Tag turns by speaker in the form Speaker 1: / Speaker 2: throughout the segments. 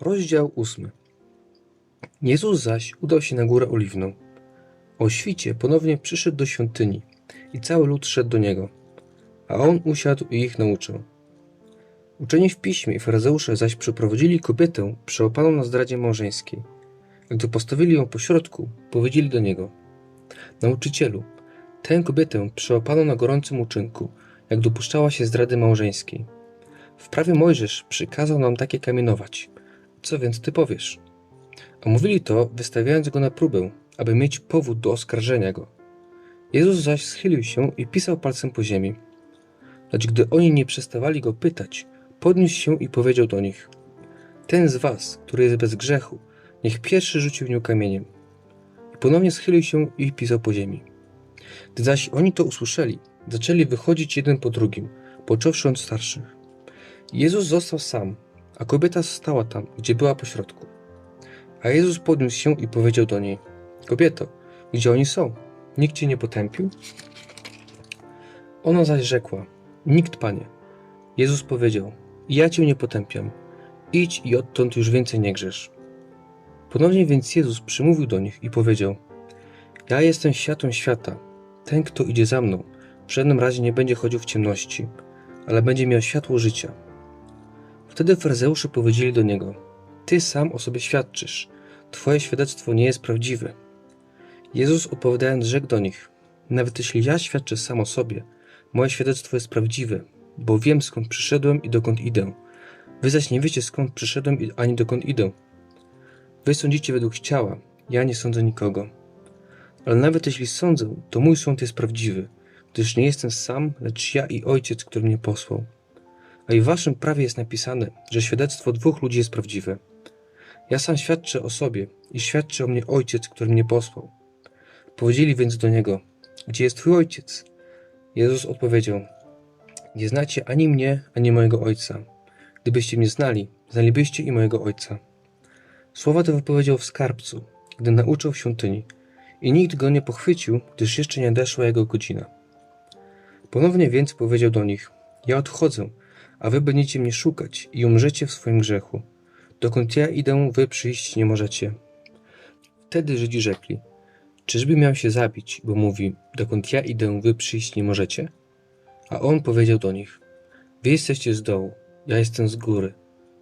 Speaker 1: Rozdział ósmy. Jezus zaś udał się na górę oliwną. O świcie ponownie przyszedł do świątyni i cały lud szedł do niego, a on usiadł i ich nauczał. Uczeni w piśmie i faryzeusze zaś przyprowadzili kobietę przełapaną na zdradzie małżeńskiej. Gdy postawili ją pośrodku, powiedzieli do niego: Nauczycielu, tę kobietę przełapano na gorącym uczynku, jak dopuszczała się zdrady małżeńskiej. W prawie Mojżesz przykazał nam takie kamienować. Co więc ty powiesz? A mówili to, wystawiając go na próbę, aby mieć powód do oskarżenia go. Jezus zaś schylił się i pisał palcem po ziemi. Lecz gdy oni nie przestawali go pytać, podniósł się i powiedział do nich: Ten z was, który jest bez grzechu, niech pierwszy rzuci w nią kamieniem. I ponownie schylił się i pisał po ziemi. Gdy zaś oni to usłyszeli, zaczęli wychodzić jeden po drugim, począwszy od starszych. Jezus został sam, a kobieta stała tam, gdzie była pośrodku. A Jezus podniósł się i powiedział do niej: Kobieto, gdzie oni są? Nikt cię nie potępił? Ona zaś rzekła: Nikt, panie. Jezus powiedział: Ja cię nie potępiam. Idź i odtąd już więcej nie grzesz. Ponownie więc Jezus przymówił do nich i powiedział: Ja jestem światłem świata. Ten, kto idzie za mną, w żadnym razie nie będzie chodził w ciemności, ale będzie miał światło życia. Wtedy faryzeusze powiedzieli do niego: Ty sam o sobie świadczysz, Twoje świadectwo nie jest prawdziwe. Jezus odpowiadając, rzekł do nich: Nawet jeśli ja świadczę sam o sobie, moje świadectwo jest prawdziwe, bo wiem skąd przyszedłem i dokąd idę. Wy zaś nie wiecie skąd przyszedłem ani dokąd idę. Wy sądzicie według ciała, ja nie sądzę nikogo. Ale nawet jeśli sądzę, to mój sąd jest prawdziwy, gdyż nie jestem sam, lecz ja i Ojciec, który mnie posłał. A i w waszym prawie jest napisane, że świadectwo dwóch ludzi jest prawdziwe. Ja sam świadczę o sobie i świadczy o mnie Ojciec, który mnie posłał. Powiedzieli więc do niego: Gdzie jest twój ojciec? Jezus odpowiedział: Nie znacie ani mnie, ani mojego ojca. Gdybyście mnie znali, znalibyście i mojego ojca. Słowa te wypowiedział w skarbcu, gdy nauczał w świątyni, i nikt go nie pochwycił, gdyż jeszcze nie nadeszła jego godzina. Ponownie więc powiedział do nich: Ja odchodzę, a wy będziecie mnie szukać i umrzecie w swoim grzechu. Dokąd ja idę, wy przyjść nie możecie. Wtedy Żydzi rzekli: Czyżby miał się zabić, bo mówi: Dokąd ja idę, wy przyjść nie możecie? A on powiedział do nich: Wy jesteście z dołu, ja jestem z góry.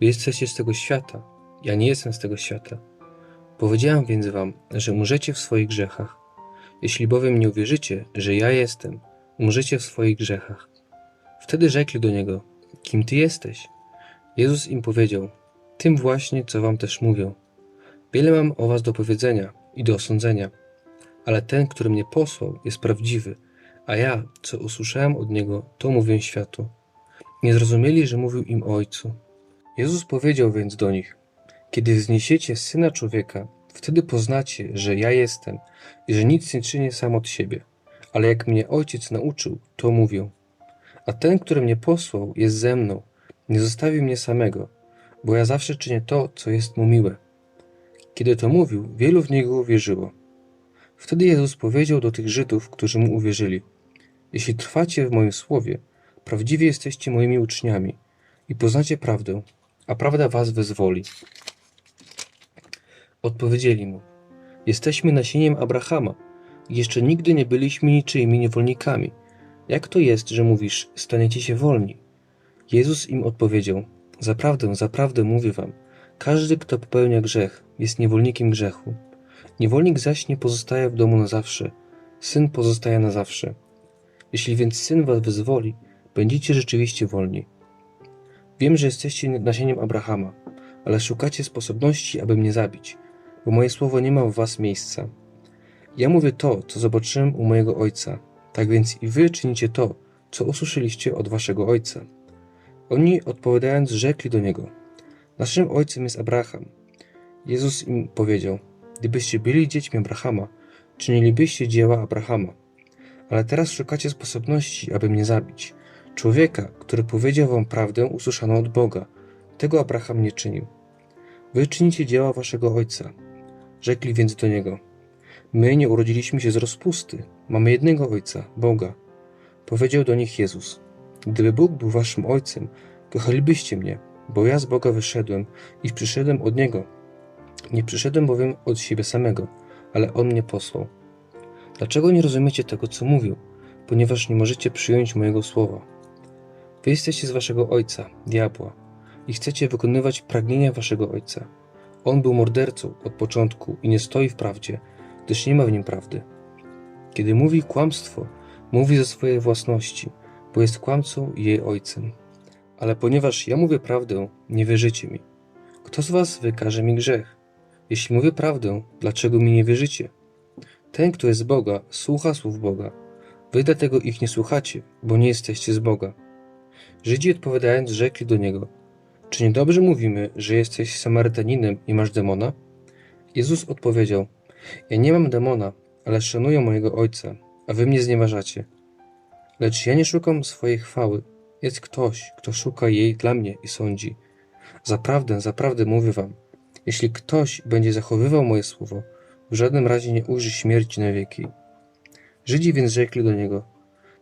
Speaker 1: Wy jesteście z tego świata, ja nie jestem z tego świata. Powiedziałem więc wam, że umrzecie w swoich grzechach. Jeśli bowiem nie uwierzycie, że ja jestem, umrzecie w swoich grzechach. Wtedy rzekli do niego: Kim ty jesteś? Jezus im powiedział: Tym właśnie, co wam też mówią. Wiele mam o was do powiedzenia i do osądzenia, ale ten, który mnie posłał, jest prawdziwy, a ja, co usłyszałem od niego, to mówię światu. Nie zrozumieli, że mówił im Ojcu. Jezus powiedział więc do nich: Kiedy zniesiecie syna człowieka, wtedy poznacie, że ja jestem i że nic nie czynię sam od siebie, ale jak mnie ojciec nauczył, to mówię. A ten, który mnie posłał, jest ze mną, nie zostawił mnie samego, bo ja zawsze czynię to, co jest mu miłe. Kiedy to mówił, wielu w niego uwierzyło. Wtedy Jezus powiedział do tych Żydów, którzy mu uwierzyli: Jeśli trwacie w moim słowie, prawdziwie jesteście moimi uczniami i poznacie prawdę, a prawda was wyzwoli. Odpowiedzieli mu: Jesteśmy nasieniem Abrahama jeszcze nigdy nie byliśmy niczyimi niewolnikami. Jak to jest, że mówisz, staniecie się wolni? Jezus im odpowiedział: Zaprawdę, zaprawdę mówię wam, każdy, kto popełnia grzech, jest niewolnikiem grzechu. Niewolnik zaś nie pozostaje w domu na zawsze, syn pozostaje na zawsze. Jeśli więc syn was wyzwoli, będziecie rzeczywiście wolni. Wiem, że jesteście nasieniem Abrahama, ale szukacie sposobności, aby mnie zabić, bo moje słowo nie ma w was miejsca. Ja mówię to, co zobaczyłem u mojego ojca, tak więc i wy czynicie to, co usłyszeliście od waszego ojca. Oni odpowiadając, rzekli do niego: Naszym ojcem jest Abraham. Jezus im powiedział: Gdybyście byli dziećmi Abrahama, czynilibyście dzieła Abrahama. Ale teraz szukacie sposobności, aby mnie zabić. Człowieka, który powiedział wam prawdę usłyszaną od Boga. Tego Abraham nie czynił. Wy czynicie dzieła waszego ojca. Rzekli więc do niego: My nie urodziliśmy się z rozpusty, mamy jednego ojca, Boga. Powiedział do nich Jezus: Gdyby Bóg był waszym ojcem, kochalibyście mnie, bo ja z Boga wyszedłem i przyszedłem od Niego. Nie przyszedłem bowiem od siebie samego, ale On mnie posłał. Dlaczego nie rozumiecie tego, co mówił? Ponieważ nie możecie przyjąć mojego słowa. Wy jesteście z waszego ojca, diabła, i chcecie wykonywać pragnienia waszego ojca. On był mordercą od początku i nie stoi w prawdzie, gdyż nie ma w nim prawdy. Kiedy mówi kłamstwo, mówi ze swojej własności, bo jest kłamcą i jej ojcem. Ale ponieważ ja mówię prawdę, nie wierzycie mi. Kto z was wykaże mi grzech? Jeśli mówię prawdę, dlaczego mi nie wierzycie? Ten, kto jest Boga, słucha słów Boga. Wy dlatego ich nie słuchacie, bo nie jesteście z Boga. Żydzi odpowiadając rzekli do niego: Czy niedobrze mówimy, że jesteś Samarytaninem i masz demona? Jezus odpowiedział: Ja nie mam demona, ale szanuję mojego Ojca, a wy mnie znieważacie. Lecz ja nie szukam swojej chwały. Jest ktoś, kto szuka jej dla mnie i sądzi. Zaprawdę, zaprawdę mówię wam, jeśli ktoś będzie zachowywał moje słowo, w żadnym razie nie ujrzy śmierci na wieki. Żydzi więc rzekli do niego: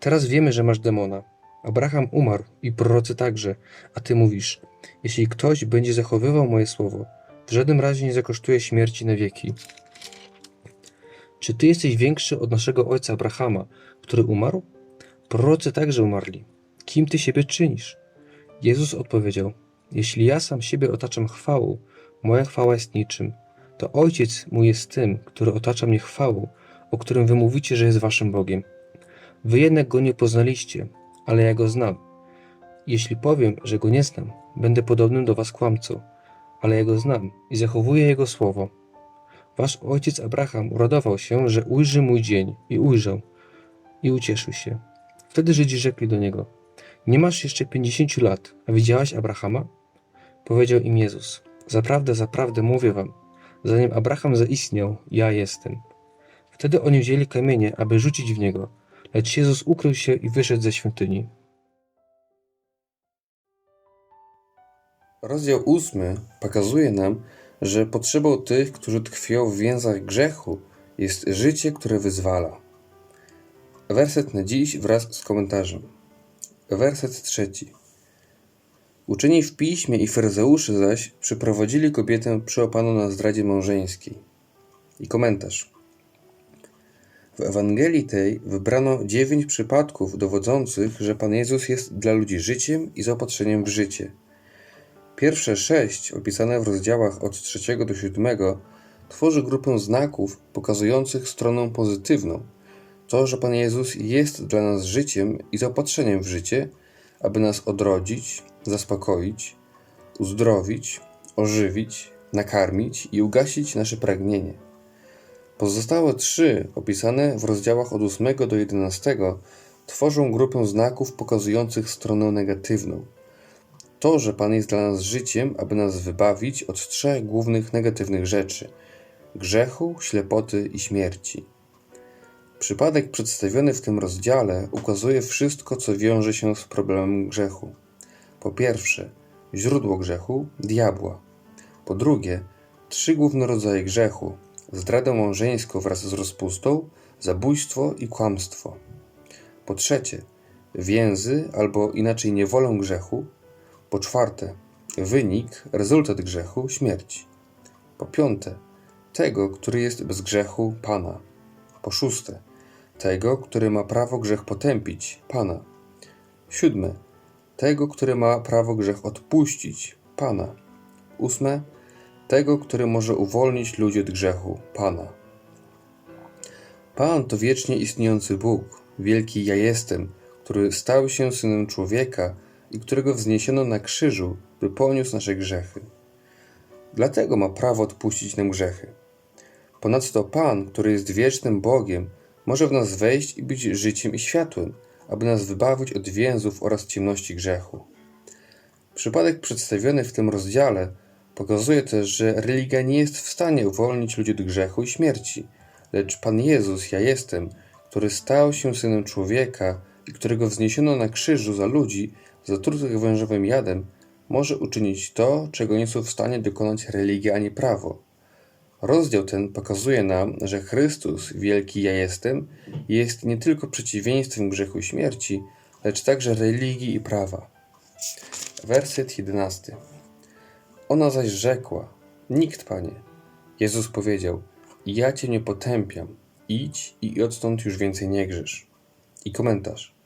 Speaker 1: Teraz wiemy, że masz demona. Abraham umarł i prorocy także, a ty mówisz: Jeśli ktoś będzie zachowywał moje słowo, w żadnym razie nie zakosztuje śmierci na wieki. Czy ty jesteś większy od naszego ojca Abrahama, który umarł? Prorocy także umarli. Kim ty siebie czynisz? Jezus odpowiedział: Jeśli ja sam siebie otaczam chwałą, moja chwała jest niczym. To ojciec mój jest tym, który otacza mnie chwałą, o którym wy mówicie, że jest waszym Bogiem. Wy jednak go nie poznaliście, ale ja go znam. Jeśli powiem, że go nie znam, będę podobnym do was kłamcą, ale ja go znam i zachowuję jego słowo. Wasz ojciec Abraham uradował się, że ujrzy mój dzień i ujrzał i ucieszył się. Wtedy Żydzi rzekli do niego: Nie masz jeszcze pięćdziesięciu lat, a widziałaś Abrahama? Powiedział im Jezus: Zaprawdę, zaprawdę mówię wam, zanim Abraham zaistniał, ja jestem. Wtedy oni wzięli kamienie, aby rzucić w niego, lecz Jezus ukrył się i wyszedł ze świątyni.
Speaker 2: Rozdział ósmy pokazuje nam, że potrzebą tych, którzy tkwią w więzach grzechu, jest życie, które wyzwala. Werset na dziś wraz z komentarzem. Werset trzeci. Uczeni w piśmie i faryzeusze zaś przyprowadzili kobietę przeopaną na zdradzie małżeńskiej. I komentarz. W Ewangelii tej wybrano dziewięć przypadków dowodzących, że Pan Jezus jest dla ludzi życiem i zaopatrzeniem w życie. Pierwsze sześć, opisane w rozdziałach od trzeciego do siódmego, tworzy grupę znaków pokazujących stronę pozytywną. To, że Pan Jezus jest dla nas życiem i zaopatrzeniem w życie, aby nas odrodzić, zaspokoić, uzdrowić, ożywić, nakarmić i ugasić nasze pragnienie. Pozostałe trzy, opisane w rozdziałach od 8 do 11, tworzą grupę znaków pokazujących stronę negatywną. To, że Pan jest dla nas życiem, aby nas wybawić od trzech głównych negatywnych rzeczy grzechu, ślepoty i śmierci. Przypadek przedstawiony w tym rozdziale ukazuje wszystko, co wiąże się z problemem grzechu. Po pierwsze, źródło grzechu diabła. Po drugie, trzy główne rodzaje grzechu: zdradę małżeńską wraz z rozpustą, zabójstwo i kłamstwo. Po trzecie, więzy albo inaczej niewolę grzechu. Po czwarte, wynik, rezultat grzechu śmierci. Po piąte, tego, który jest bez grzechu Pana. Po szóste, tego, który ma prawo grzech potępić Pana. Siódme, tego, który ma prawo grzech odpuścić Pana. Ósme, tego, który może uwolnić ludzi od grzechu Pana. Pan to wiecznie istniejący Bóg, wielki Ja jestem, który stał się synem człowieka i którego wzniesiono na krzyżu, by poniósł nasze grzechy. Dlatego ma prawo odpuścić nam grzechy. Ponadto Pan, który jest wiecznym Bogiem, może w nas wejść i być życiem i światłem, aby nas wybawić od więzów oraz ciemności grzechu. Przypadek przedstawiony w tym rozdziale pokazuje też, że religia nie jest w stanie uwolnić ludzi od grzechu i śmierci, lecz Pan Jezus, ja jestem, który stał się synem człowieka i którego wzniesiono na krzyżu za ludzi, zatrutych wężowym jadem, może uczynić to, czego nie są w stanie dokonać religia ani prawo. Rozdział ten pokazuje nam, że Chrystus, wielki Ja jestem, jest nie tylko przeciwieństwem grzechu i śmierci, lecz także religii i prawa. Werset 11. Ona zaś rzekła: Nikt, panie. Jezus powiedział: Ja cię nie potępiam. Idź i odtąd już więcej nie grzesz. I komentarz.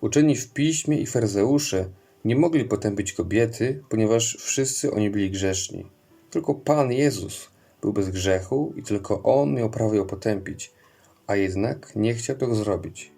Speaker 2: Uczeni w piśmie i faryzeusze nie mogli potępić kobiety, ponieważ wszyscy oni byli grzeszni. Tylko Pan Jezus był bez grzechu i tylko On miał prawo ją potępić, a jednak nie chciał tego zrobić.